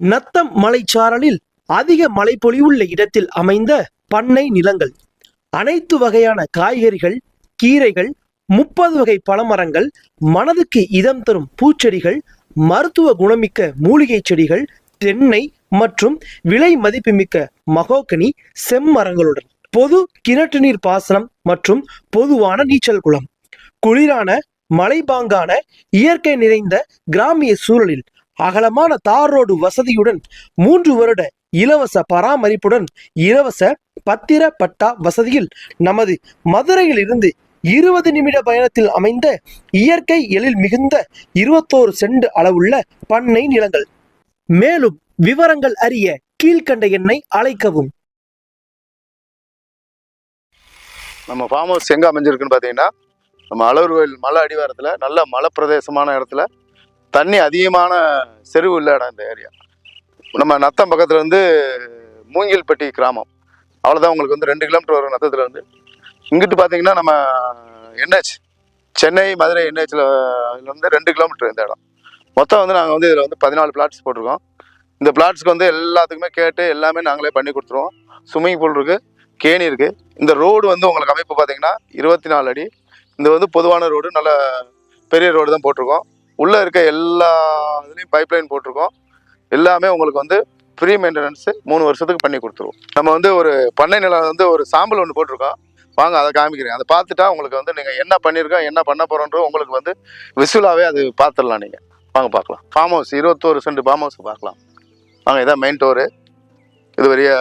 நத்தம் மலைச்சாரலில் அதிக மழைப்பொழிவுள்ள இடத்தில் அமைந்த பண்ணை நிலங்கள். அனைத்து வகையான காய்கறிகள் கீரைகள் முப்பது வகை பழமரங்கள் மனதுக்கு இதம் தரும் பூச்செடிகள் மருத்துவ குணமிக்க மூலிகை செடிகள் தென்னை மற்றும் விலை மதிப்புமிக்க மகோக்கனி செம்மரங்களுடன். பொது கிணற்று நீர் பாசனம் மற்றும் பொதுவான நீச்சல் குளம். குளிரான மலைபாங்கான இயற்கை நிறைந்த கிராமிய சூழலில் அகலமான தார் ரோடு வசதியுடன் மூன்று வருட இலவச பராமரிப்புடன் இலவச பத்திர பட்டா வசதியில் நமது மதுரையில் இருந்து இருபது நிமிட பயணத்தில் அமைந்த இயற்கை எழில் மிகுந்த இருபத்தோரு சென்ட் அளவுள்ள பண்ணை நிலங்கள். மேலும் விவரங்கள் அறிய கீழ்கண்ட எண்ணை அழைக்கவும். நம்ம ஃபார்ம் ஹவுஸ் எங்கே அமைஞ்சிருக்குன்னு பார்த்தீங்கன்னா நம்ம அழகர் கோயில் மலை அடிவாரத்தில் நல்ல மலை பிரதேசமான இடத்துல தண்ணி அதிகமான செருவு உள்ள இடம் இந்த ஏரியா. நம்ம நத்தம் பக்கத்தில் வந்து மூங்கில்பட்டி கிராமம். அவ்வளோதான் உங்களுக்கு வந்து ரெண்டு கிலோமீட்டர் வரும் நத்தத்தில் இருந்து. இங்கிட்டு பார்த்தீங்கன்னா நம்ம என்ஹெச் சென்னை மதுரை என்ஹெச்சில் வந்து ரெண்டு கிலோமீட்டர் இந்த இடம். மொத்தம் வந்து நாங்கள் வந்து இதில் வந்து பதினாலு பிளாட்ஸ் போட்டிருக்கோம். இந்த பிளாட்ஸ்க்கு வந்து எல்லாத்துக்குமே கேட்டு எல்லாமே நாங்களே பண்ணி கொடுத்துருவோம். ஸ்விம்மிங் பூல் இருக்குது கேணி இருக்குது இந்த ரோடு வந்து உங்களுக்கு அமைப்பு பார்த்தீங்கன்னா இருபத்தி நாலு அடி. இந்த வந்து பொதுவான ரோடு நல்ல பெரிய ரோடு தான் போட்டிருக்கோம். உள்ளே இருக்க எல்லா இதுலேயும் பைப் லைன் போட்டிருக்கோம். எல்லாமே உங்களுக்கு வந்து ஃப்ரீ மெயின்டெனன்ஸு மூணு வருஷத்துக்கு பண்ணி கொடுத்துருவோம். நம்ம வந்து ஒரு பண்ணை நிலம் வந்து ஒரு சாம்பிள் ஒன்று போட்டிருக்கோம். வாங்க அதை காமிக்கிறேன். அதை பார்த்துட்டா உங்களுக்கு வந்து நீங்கள் என்ன பண்ணியிருக்கோம் என்ன பண்ண போகிறோன்றது உங்களுக்கு வந்து விசுவலாகவே அது பார்த்துடலாம் நீங்கள் வாங்க பார்க்கலாம். ஃபார்ம் ஹவுஸ் இருபத்தோரு சென்ட் ஃபார்ம் ஹவுஸ் பார்க்கலாம். வாங்க இதான் மெயின் டோரு இது வரைய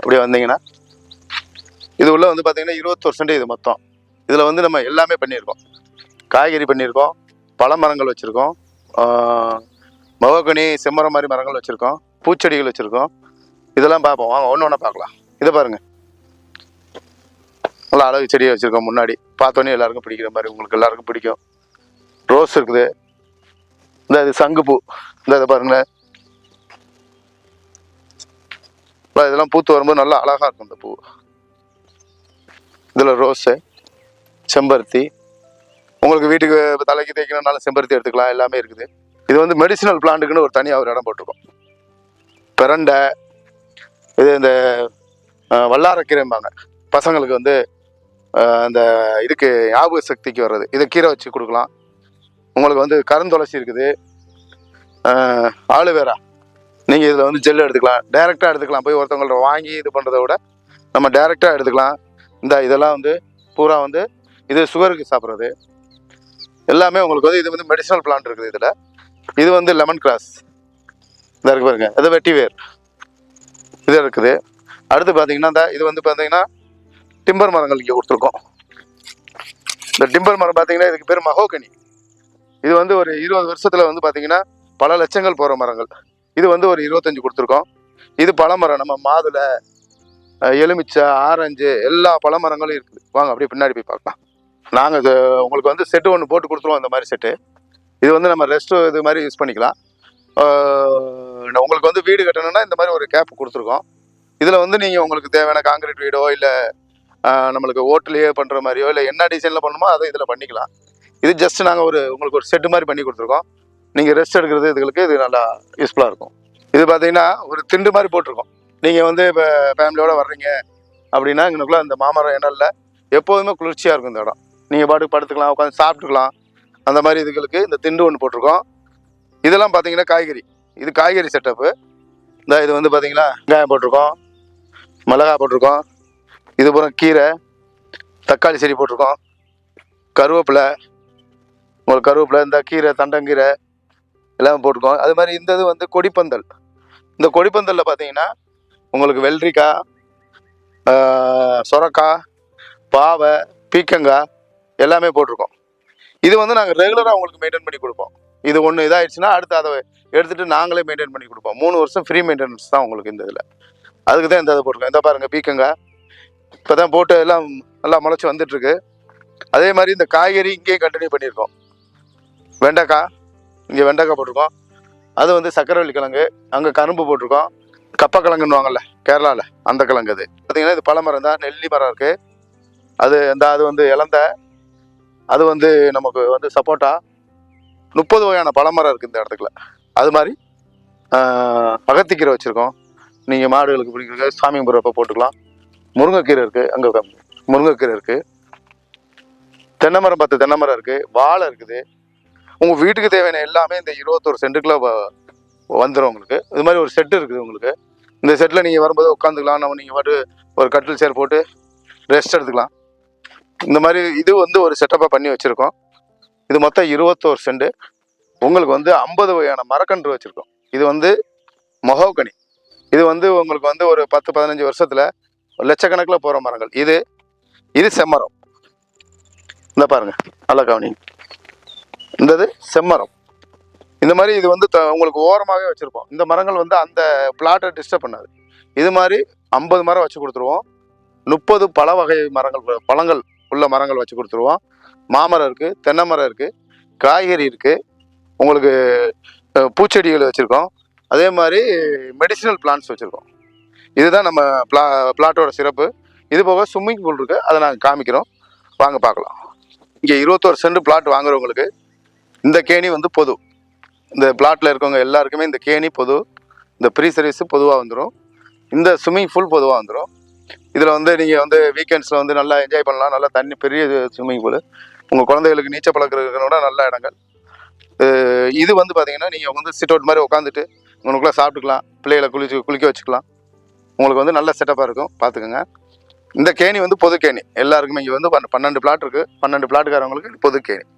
அப்படியே வந்தீங்கன்னா இது உள்ள வந்து பார்த்தீங்கன்னா இருபத்தோரு சென்ட் இது மொத்தம். இதில் வந்து நம்ம எல்லாமே பண்ணியிருக்கோம். காய்கறி பண்ணியிருக்கோம். பல மரங்கள் வச்சுருக்கோம். மகோகனி செம்மரம் மாதிரி மரங்கள் வச்சுருக்கோம். பூச்செடிகள் வச்சுருக்கோம். இதெல்லாம் பார்ப்போம். வாங்க ஒன்று ஒன்றா பார்க்கலாம். இதை பாருங்கள் நல்லா அழகு செடியை வச்சுருக்கோம் முன்னாடி. பார்த்தோன்னே எல்லாருக்கும் பிடிக்கிற மாதிரி உங்களுக்கு எல்லாருக்கும் பிடிக்கும். ரோஸ் இருக்குது. இந்த இது சங்குப்பூ இந்த இதை பாருங்களேன் இதெல்லாம் பூத்து வரும்போது நல்லா அழகாக இருக்கும் இந்த பூ. இதில் ரோஸு செம்பருத்தி உங்களுக்கு வீட்டுக்கு தலைக்கு தேய்க்கணும்னாலும் செம்பருத்தி எடுத்துக்கலாம் எல்லாமே இருக்குது. இது வந்து மெடிசினல் பிளான்ட்டுக்குன்னு ஒரு தனியாக ஒரு இடம் போட்டிருக்கோம். பிரண்டை இது இந்த வல்லாரக்கீரைம்பாங்க. பசங்களுக்கு வந்து அந்த இதுக்கு ஞாபக சக்திக்கு வர்றது. இதை கீரை வச்சு கொடுக்கலாம். உங்களுக்கு வந்து கருந்துளசி இருக்குது. ஆலுவேரா. நீங்கள் இதில் வந்து ஜெல் எடுத்துக்கலாம். டைரெக்டாக எடுத்துக்கலாம். போய் ஒருத்தவங்கள்ட்ட வாங்கி இது பண்ணுறத விட நம்ம டைரெக்டாக எடுத்துக்கலாம். இந்த இதெல்லாம் வந்து பூரா வந்து இது சுகருக்கு சாப்பிட்றது. எல்லாமே உங்களுக்கு வந்து இது வந்து மெடிசனல் பிளான்ட் இருக்குது இதில். இது வந்து லெமன் கிராஸ் இதாக இருக்கு பாருங்க. இது வெட்டி வேர். இது இருக்குது. அடுத்து பார்த்தீங்கன்னா இந்த இது வந்து பார்த்தீங்கன்னா டிம்பர் மரங்கள் இங்கே கொடுத்துருக்கோம். இந்த டிம்பர் மரம் பார்த்தீங்கன்னா இதுக்கு பேர் மகோகனி. இது வந்து ஒரு இருபது வருஷத்தில் வந்து பார்த்தீங்கன்னா பல லட்சங்கள் போகிற மரங்கள். இது வந்து ஒரு இருபத்தஞ்சி கொடுத்துருக்கோம். இது பழமரம் நம்ம மாதுளை எலுமிச்சை ஆரஞ்சு எல்லா பழமரங்களும் இருக்குது. வாங்க அப்படியே பின்னாடி போய் பார்க்கலாம். நாங்கள் இது உங்களுக்கு வந்து செட்டு ஒன்று போட்டு கொடுத்துருவோம் இந்த மாதிரி செட்டு இது வந்து நம்ம ரெஸ்ட் இது மாதிரி யூஸ் பண்ணிக்கலாம். உங்களுக்கு வந்து வீடு கட்டணும்னா இந்த மாதிரி ஒரு கேப் கொடுத்துருக்கோம். இதில் வந்து நீங்கள் உங்களுக்கு தேவையான காங்கிரீட் வீடோ இல்லை நம்மளுக்கு ஓட்டுலேயே பண்ணுற மாதிரியோ இல்லை என்ன டிசைனில் பண்ணணுமோ அதை இதில் பண்ணிக்கலாம். இது ஜஸ்ட் நாங்கள் ஒரு உங்களுக்கு ஒரு செட்டு மாதிரி பண்ணி கொடுத்துருக்கோம். நீங்கள் ரெஸ்ட் எடுக்கிறது இதுகளுக்கு இது நல்லா யூஸ்ஃபுல்லாக இருக்கும். இது பார்த்தீங்கன்னா ஒரு திண்டு மாதிரி போட்டிருக்கோம். நீங்கள் வந்து இப்போ ஃபேமிலியோடு வர்றீங்க அப்படின்னா இங்கனுக்குள்ள அந்த மாமரம் இடம் எப்போதுமே குளிர்ச்சியாக இருக்கும் இந்த இடம். நீங்கள் பாட்டுக்கு படுத்துக்கலாம் உட்காந்து சாப்பிட்டுக்கலாம். அந்த மாதிரி இதுகளுக்கு இந்த திண்டு ஒன்று போட்டிருக்கோம். இதெல்லாம் பார்த்தீங்கன்னா காய்கறி. இது காய்கறி செட்டப்பு இந்த இது வந்து பார்த்தீங்கன்னா வெங்காயம் போட்டிருக்கோம். மிளகாய் போட்டிருக்கோம். இது பூரா கீரை. தக்காளி செடி போட்டிருக்கோம். கருவேப்பிலை. உங்களுக்கு கருவேப்பிலை இந்த கீரை தண்டங்கீரை எல்லாம் போட்டிருக்கோம். அது மாதிரி இந்த இது வந்து கொடிப்பந்தல். இந்த கொடிப்பந்தலில் பார்த்தீங்கன்னா உங்களுக்கு வெள்ளரிக்காய் சொரக்காய் பாவை பீக்கங்காய் எல்லாமே போட்டிருக்கோம். இது வந்து நாங்கள் ரெகுலராக உங்களுக்கு மெயின்டைன் பண்ணி கொடுப்போம். இது ஒன்று இதாகிடுச்சுன்னா அடுத்து அதை எடுத்துகிட்டு நாங்களே மெயின்டைன் பண்ணி கொடுப்போம். மூணு வருஷம் ஃப்ரீ மெயின்டெனன்ஸ் தான் உங்களுக்கு இந்த இதில். அதுக்கு தான் இந்த இதை போட்டிருக்கோம். இந்த பாருங்கள் பீக்கங்க. இப்போ தான் போட்டு எல்லாம் நல்லா முளைச்சி வந்துட்டுருக்கு. அதே மாதிரி இந்த காய்கறி இங்கேயும் கண்டினியூ பண்ணியிருக்கோம் வெண்டைக்காய் இங்கே வெண்டைக்காய் போட்டிருக்கோம். அது வந்து சக்கரவள்ளி கிழங்கு அங்கே கரும்பு போட்டிருக்கோம். கப்பக்கிழங்குன்னுவாங்கல்ல கேரளாவில் அந்த கிழங்கு அது. பார்த்தீங்கன்னா இது பழமரம் தான் நெல்லி மரம் இருக்குது அது இந்த அது வந்து இலந்த. அது வந்து நமக்கு வந்து சப்போட்டா. முப்பது வகையான பழமரம் இருக்குது இந்த இடத்துக்குள்ள. அது மாதிரி அகத்திக்கீரை வச்சுருக்கோம். நீங்கள் மாடுகளுக்கு பிடிக்கிறது சாமி கும்பிட்றப்ப போட்டுக்கலாம். முருங்கைக்கீரை இருக்குது அங்கே முருங்கைக்கீரை இருக்குது தென்னை மரம் பத்து தென்னை மரம் இருக்குது வாழை இருக்குது. உங்கள் வீட்டுக்கு தேவையான எல்லாமே இந்த இருபத்தொரு சென்ட்டுக்குள்ளே வந்துடும் உங்களுக்கு. இது மாதிரி ஒரு செட்டு இருக்குது உங்களுக்கு. இந்த செட்டில் நீங்கள் வரும்போது உட்காந்துக்கலாம் நம்ம நீங்கள் பாட்டு ஒரு கட்டில் சேர் போட்டு ரெஸ்ட் எடுத்துக்கலாம். இந்த மாதிரி இது வந்து ஒரு செட்டப்பாக பண்ணி வச்சுருக்கோம். இது மொத்தம் இருபத்தோரு செண்டு. உங்களுக்கு வந்து ஐம்பது வகையான மரக்கன்று வச்சுருக்கோம். இது வந்து மொஹோகனி. இது வந்து உங்களுக்கு வந்து ஒரு பத்து பதினஞ்சு வருஷத்தில் லட்சக்கணக்கில் போகிற மரங்கள். இது இது செம்மரம். இந்த பாருங்கள் நல்லா கவனி இந்த இது செம்மரம். இந்த மாதிரி இது வந்து த- உங்களுக்கு ஓரமாகவே வச்சுருப்போம். இந்த மரங்கள் வந்து அந்த பிளாட்டை டிஸ்டர்ப் பண்ணாது. இது மாதிரி ஐம்பது மரம் வச்சு கொடுத்துருவோம். முப்பது பல வகை மரங்கள் பழங்கள் உள்ள மரங்கள் வச்சு கொடுத்துருவோம். மாமரம் இருக்குது தென்னை மரம் இருக்குது காய்கறி இருக்குது உங்களுக்கு பூச்செடிகள் வச்சுருக்கோம். அதே மாதிரி மெடிசினல் பிளான்ஸ் வச்சுருக்கோம். இதுதான் நம்ம பிளா பிளாட்டோட சிறப்பு. இது போக ஸ்விம்மிங் பூல் இருக்குது அதை நாங்கள் காமிக்கிறோம். வாங்க பார்க்கலாம். இங்கே இருபத்தோரு சென்ட் பிளாட் வாங்குறவங்களுக்கு இந்த கேணி வந்து பொது. இந்த பிளாட்டில் இருக்கவங்க எல்லாருக்குமே இந்த கேணி பொது. இந்த ப்ரீ சர்வீஸு பொதுவாக வந்துடும் இந்த ஸ்விம்மிங் பூல் பொதுவாக வந்துடும் இதில் வந்து நீங்கள் வந்து வீக்கெண்ட்ஸில் வந்து நல்லா என்ஜாய் பண்ணலாம். நல்லா தண்ணி பெரிய ஸ்விம்மிங் பூல் உங்கள் குழந்தைகளுக்கு நீச்சல் பழக்கிறதுனோட நல்ல இடங்கள். இது வந்து பார்த்தீங்கன்னா நீங்கள் வந்து சிட் அவுட் மாதிரி உட்காந்துட்டு உங்களுக்குள்ளே சாப்பிட்டுக்கலாம். பிள்ளைகளை குளிச்சு குளிக்க வச்சுக்கலாம். உங்களுக்கு வந்து நல்ல செட்டப்பாக இருக்கும். பார்த்துக்கோங்க இந்த கேணி வந்து பொது கேணி. எல்லாருக்குமே இங்கே வந்து பன்ன- பன்னெண்டு பிளாட் இருக்குது பன்னெண்டு பிளாட்டுக்காரவங்களுக்கு பொது கேணி.